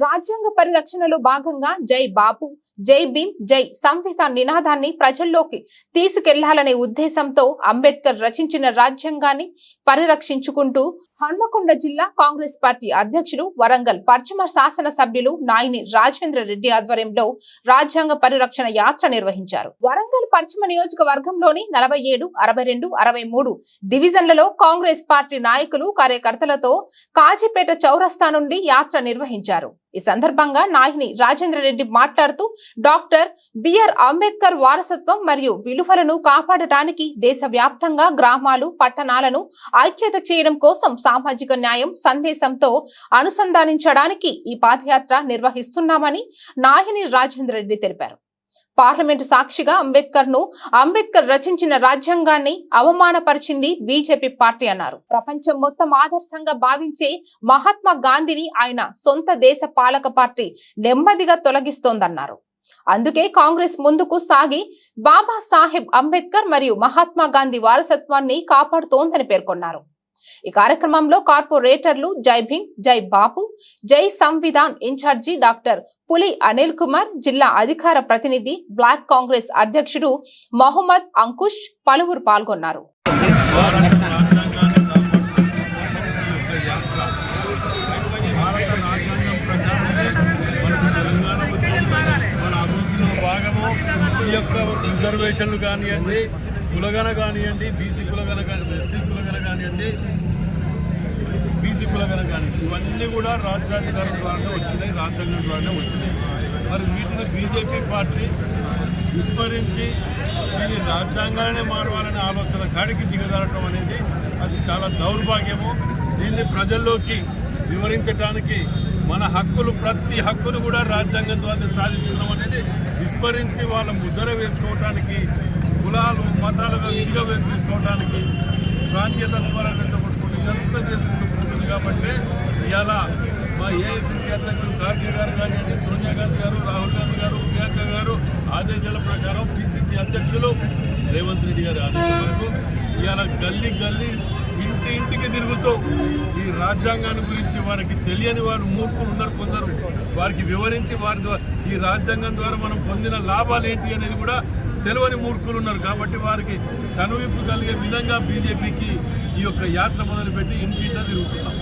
రాజ్యాంగ పరిరక్షణలో భాగంగా జై బాపు జై భీమ్ జై సంవిధాన్ నినాదాన్ని ప్రజల్లోకి తీసుకెళ్ళాలనే ఉద్దేశంతో అంబేద్కర్ రచించిన రాజ్యాంగాన్ని పరిరక్షించుకుంటూ హన్మకొండ జిల్లా కాంగ్రెస్ పార్టీ అధ్యక్షులు వరంగల్ పశ్చిమ శాసన సభ్యులు నాయని రాజేంద్ర రెడ్డి ఆధ్వర్యంలో రాజ్యాంగ పరిరక్షణ యాత్ర నిర్వహించారు. వరంగల్ పశ్చిమ నియోజకవర్గంలోని నలభై ఏడు అరవై రెండు అరవై మూడు డివిజన్లలో కాంగ్రెస్ పార్టీ నాయకులు కార్యకర్తలతో కాజీపేట చౌరస్తా నుండి యాత్ర నిర్వహించారు. ఈ సందర్భంగా నాయని రాజేంద్ర రెడ్డి మాట్లాడుతూ డాక్టర్ బిఆర్ అంబేద్కర్ వారసత్వం మరియు విలువలను కాపాడటానికి దేశవ్యాప్తంగా గ్రామాలు పట్టణాలను ఐక్యత చేయడం కోసం సామాజిక న్యాయం సందేశంతో అనుసంధానించడానికి ఈ పాదయాత్ర నిర్వహిస్తున్నామని నాయిని రాజేంద్ర రెడ్డి తెలిపారు. పార్లమెంటు సాక్షిగా అంబేద్కర్ను అంబేద్కర్ రచించిన రాజ్యాంగాన్ని అవమానపరిచింది బీజేపీ పార్టీ అన్నారు. ప్రపంచం మొత్తం ఆదర్శంగా భావించే మహాత్మా గాంధీని ఆయన సొంత దేశ పాలక పార్టీ నెమ్మదిగా తొలగిస్తోందన్నారు. అందుకే కాంగ్రెస్ ముందుకు సాగి బాబా సాహెబ్ అంబేద్కర్ మరియు మహాత్మా గాంధీ వారసత్వాన్ని కాపాడుతోందని పేర్కొన్నారు. ఈ కార్యక్రమంలో కార్పొరేటర్లు జై భీమ్ జై బాపు జై సంవిధాన్ ఇన్ఛార్జి డాక్టర్ పులి అనిల్ కుమార్ జిల్లా అధికార ప్రతినిధి బ్లాక్ కాంగ్రెస్ అధ్యక్షుడు మహమ్మద్ అంకుష్ పలువురు పాల్గొన్నారు. యొక్క రిజర్వేషన్లు కానివ్వండి కులగన కానివ్వండి బీసీ కులగన కానీ ఎస్సీ కులగన కానివ్వండి బీసీ కులగన కానివ్వండి ఇవన్నీ కూడా రాజధాని ద్వారానే వచ్చినాయి రాజ్యాంగం ద్వారానే వచ్చినాయి. మరి వీటిని బీజేపీ పార్టీ విస్మరించి దీన్ని రాజ్యాంగాలనే మారవాలనే ఆలోచన కాడికి దిగజారటం అనేది అది చాలా దౌర్భాగ్యము. దీన్ని ప్రజల్లోకి వివరించడానికి మన హక్కులు ప్రతి హక్కును కూడా రాజ్యాంగం ద్వారా సాధించుకున్నాం అనేది విస్మరించి వాళ్ళ ముద్ర వేసుకోవడానికి కులాలు మతాలుగా విధిగా తీసుకోవడానికి ప్రాంతీయత ద్వారా పట్టుకుంటే ఇదంతా చేసుకుంటూ పోతుంది కాబట్టి ఇవాళ మా ఏఐసిసి అధ్యక్షులు కార్గే గారు కానివ్వండి సోనియా గాంధీ గారు రాహుల్ గాంధీ గారు ప్రియాంక గారు ఆదేశాల ప్రకారం పిసిసి అధ్యక్షులు రేవంత్ రెడ్డి గారి ఆదేశం వరకు ఇవాళ గల్లీ గల్లీ ఇంటి ఇంటికి తిరుగుతూ ఈ రాజ్యాంగాన్ని గురించి వారికి తెలియని వారు మూర్ఖులు ఉన్నారు కొందరు. వారికి వివరించి వారి ఈ రాజ్యాంగం ద్వారా మనం పొందిన లాభాలు ఏంటి అనేది కూడా తెలియని మూర్ఖులు ఉన్నారు కాబట్టి వారికి కనువిప్పు కలిగే విధంగా బీజేపీకి ఈ యొక్క యాత్ర మొదలుపెట్టి ఇంటింటా తిరుగుతున్నాం.